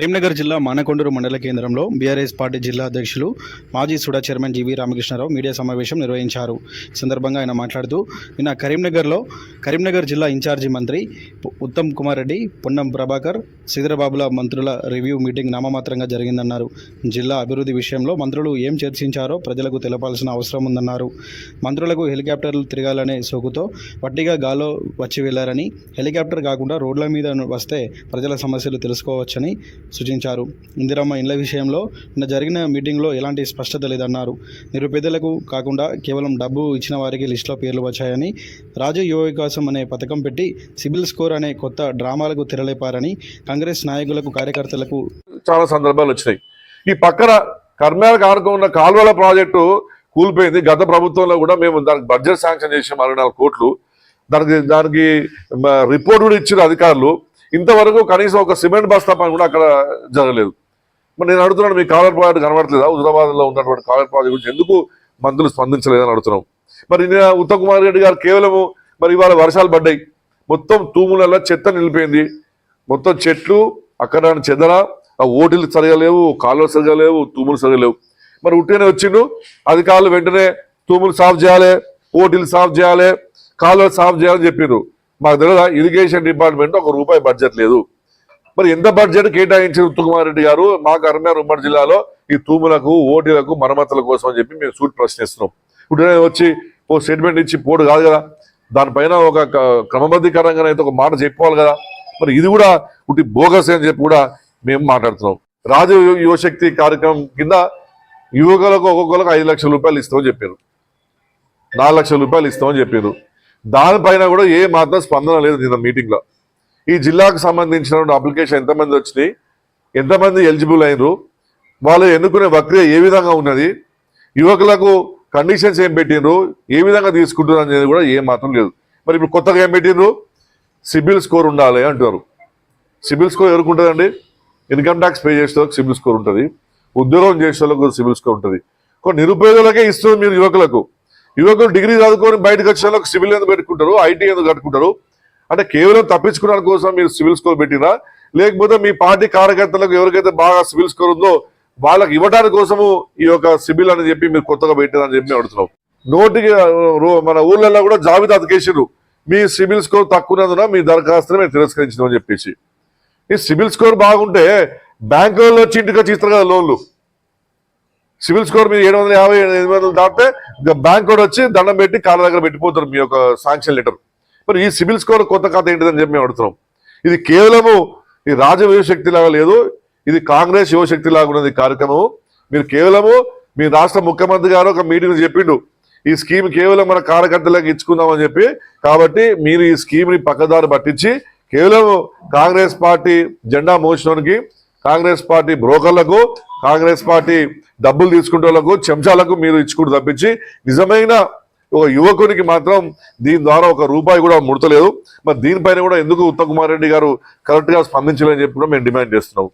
కరీంనగర్ జిల్లా మానకొండూరు మండల కేంద్రంలో బీఆర్ఎస్ పార్టీ జిల్లా అధ్యక్షులు మాజీ SUDA chairman G V Ramakrishna Rao media సమావేశం నిర్వహించారు. ఈ సందర్భంగా ఆయన మాట్లాడుతూ నిన్న కరీంనగర్లో కరీంనగర్ జిల్లా ఇన్ఛార్జి మంత్రి ఉత్తమ్ కుమార్ రెడ్డి పొన్నం ప్రభాకర్ శ్రీధరబాబుల మంత్రుల రివ్యూ మీటింగ్ నామమాత్రంగా జరిగిందన్నారు. జిల్లా అభివృద్ధి విషయంలో మంత్రులు ఏం చర్చించారో ప్రజలకు తెలపాల్సిన అవసరం ఉందన్నారు. మంత్రులకు హెలికాప్టర్లు తిరగాలనే సోకుతో వట్టిగా గాలో వచ్చి వెళ్ళారని హెలికాప్టర్ కాకుండా రోడ్ల మీద వస్తే ప్రజల సమస్యలు తెలుసుకోవచ్చని సూచించారు. ఇందిరమ్మ ఇండ్ల విషయంలో నిన్న జరిగిన మీటింగ్లో ఎలాంటి స్పష్టత లేదన్నారు. నిరుపేదలకు కాకుండా కేవలం డబ్బు ఇచ్చిన వారికి లిస్టులో పేర్లు వచ్చాయని రాజు యువ వికాసం అనే పథకం పెట్టి సిబిల్ స్కోర్ అనే కొత్త డ్రామాలకు తెరలేపారని కాంగ్రెస్ నాయకులకు కార్యకర్తలకు చాలా సందర్భాలు వచ్చినాయి. ఈ పక్కన కర్ణాటక ఆనుకో ఉన్న ప్రాజెక్టు కూలిపోయింది. గత ప్రభుత్వంలో కూడా మేము దానికి బడ్జెట్ శాంక్షన్ చేసాం అరవై నాలుగు కోట్లు. దానికి దానికి రిపోర్ట్ కూడా ఇచ్చిన అధికారులు. ఇంతవరకు కనీసం ఒక సిమెంట్ బస్తా పని కూడా అక్కడ జరగలేదు. మరి నేను అడుగుతున్నాను మీ కాలర్ ప్రాజెక్ట్ కనబడట్లేదా? హుజరాబాద్లో ఉన్నటువంటి కాలర్ ప్రాజెక్ట్ గురించి ఎందుకు మంత్రులు స్పందించలేదని అడుగుతున్నాం. మరి ఉత్తమ్ కుమార్ రెడ్డి గారు కేవలము మరి ఇవాళ వర్షాలు పడ్డాయి. మొత్తం తూములలో చెత్త నిలిపోయింది. మొత్తం చెట్లు అక్కడ చెదర ఆ ఓటీలు సరగలేవు కాలువలు సరగలేవు తూములు సరగలేవు మరి ఉట్టినే వచ్చిండు. అధికారులు వెంటనే తూములు సాఫ్ చేయాలి ఓటీలు సాఫ్ చేయాలి కాలువలు సాఫ్ చేయాలని చెప్పిండ్రు మాకు తెలియదా ఇరిగేషన్ డిపార్ట్మెంట్ ఒక రూపాయి బడ్జెట్ లేదు. మరి ఎంత బడ్జెట్ కేటాయించారు ఉత్తకుమార్ రెడ్డి గారు? మా కరీంనగర్ ఉమ్మడి జిల్లాలో ఈ తూములకు ఓటీలకు మరమ్మతుల కోసం అని చెప్పి మేము సూట్ ప్రశ్నిస్తున్నాం. ఇప్పుడు వచ్చి ఓ స్టేట్మెంట్ ఇచ్చి పోడు కాదు కదా? దానిపైన ఒక క్రమబద్ధీకరంగా అయితే ఒక మాట చెప్పుకోవాలి కదా? మరి ఇది కూడా ఉట్టి బోగస్ అని చెప్పి కూడా మేము మాట్లాడుతున్నాం. రాజు యువశక్తి కార్యక్రమం కింద యువకులకు ఒక్కొక్కరికి ఐదు లక్షల రూపాయలు ఇస్తామని చెప్పారు. నాలుగు లక్షల రూపాయలు ఇస్తామని చెప్పారు. దానిపైన కూడా ఏ మాత్రం స్పందన లేదు నిన్న మీటింగ్లో ఈ జిల్లాకు సంబంధించిన అప్లికేషన్ ఎంతమంది వచ్చినాయి ఎంతమంది ఎలిజిబుల్ అయినరు వాళ్ళు ఎన్నుకునే ప్రక్రియ ఏ విధంగా ఉన్నది యువకులకు కండిషన్స్ ఏం పెట్టిండ్రు ఏ విధంగా తీసుకుంటున్నారు అనేది కూడా ఏ మాత్రం లేదు. మరి ఇప్పుడు కొత్తగా ఏం పెట్టిండ్రు? సిబిల్ స్కోర్ ఉండాలి అంటారు సిబిల్ స్కోర్ ఎవరికి ఉంటుందండి? ఇన్కమ్ ట్యాక్స్ పే చేసే వాళ్ళకి సిబిల్ స్కోర్ ఉంటుంది. ఉద్యోగం చేసే వాళ్ళకు సిబిల్ స్కోర్ ఉంటుంది. కొన్ని నిరుపేదలకే ఇస్తుంది మీరు యువకులకు. యువకులు డిగ్రీ చదువుకొని బయటకు వచ్చిన వాళ్ళకి సివిల్ ఎందుకు పెట్టుకుంటారు? ఐటీ ఎందుకు కట్టుకుంటారు? అంటే కేవలం తప్పించుకోవడం కోసం మీరు సివిల్ స్కోర్ పెట్టినా లేకపోతే మీ పార్టీ కార్యకర్తలకు ఎవరికైతే బాగా సివిల్ స్కోర్ ఉందో వాళ్ళకి ఇవ్వడానికి కోసము ఈ యొక్క సిబిల్ అని చెప్పి మీరు కొత్తగా పెట్టారని చెప్పి అడుగుతున్నాం. నోటికి రో- మన ఊర్లలో కూడా జాబితా అతికేసారు మీ సిబిల్ స్కోర్ తక్కువనందున మీ దరఖాస్తుని మేము తిరస్కరించినామని చెప్పేసి. ఈ సిబిల్ స్కోర్ బాగుంటే బ్యాంకుల్లో వచ్చి ఇంటికి వచ్చి ఇస్తారు కదా లోన్లు. సివిల్ స్కోర్ మీరు ఏడు వందల యాభై ఎనిమిది వందలు దాటితే బ్యాంక్ కూడా వచ్చి దండం పెట్టి కాళ్ళ దగ్గర పెట్టిపోతారు మీ యొక్క శాంక్షన్ లెటర్. మరి ఈ సివిల్ స్కోర్ కొత్త కథ ఏంటిదని చెప్పి మేము అడుగుతున్నాం. ఇది కేవలము ఈ రాజ లాగా లేదు ఇది కాంగ్రెస్ యువశక్తి లాగా ఉన్నది ఈ కార్యక్రమం మీరు కేవలము మీ రాష్ట్ర ముఖ్యమంత్రి గారు ఒక మీటింగ్ చెప్పిండు ఈ స్కీమ్ కేవలం మన కార్యకర్తలకు ఇచ్చుకుందామని చెప్పి కాబట్టి మీరు ఈ స్కీమ్ని పక్కదారి పట్టించి కేవలం కాంగ్రెస్ పార్టీ జెండా మోసడానికి కాంగ్రెస్ పార్టీ బ్రోకర్లకు కాంగ్రెస్ పార్టీ డబ్బులు తీసుకునే వాళ్ళకు చెంచాలకు మీరు ఇచ్చుకుంటూ తప్పించి నిజమైన ఒక యువకునికి మాత్రం దీని ద్వారా ఒక రూపాయి కూడా ముడతలేదు. మరి దీనిపైన కూడా ఎందుకు ఉత్తమ్ కుమార్ రెడ్డి గారు కరెక్ట్గా స్పందించలేని స్పందించాలని చెప్పి కూడా మేము డిమాండ్ చేస్తున్నాం.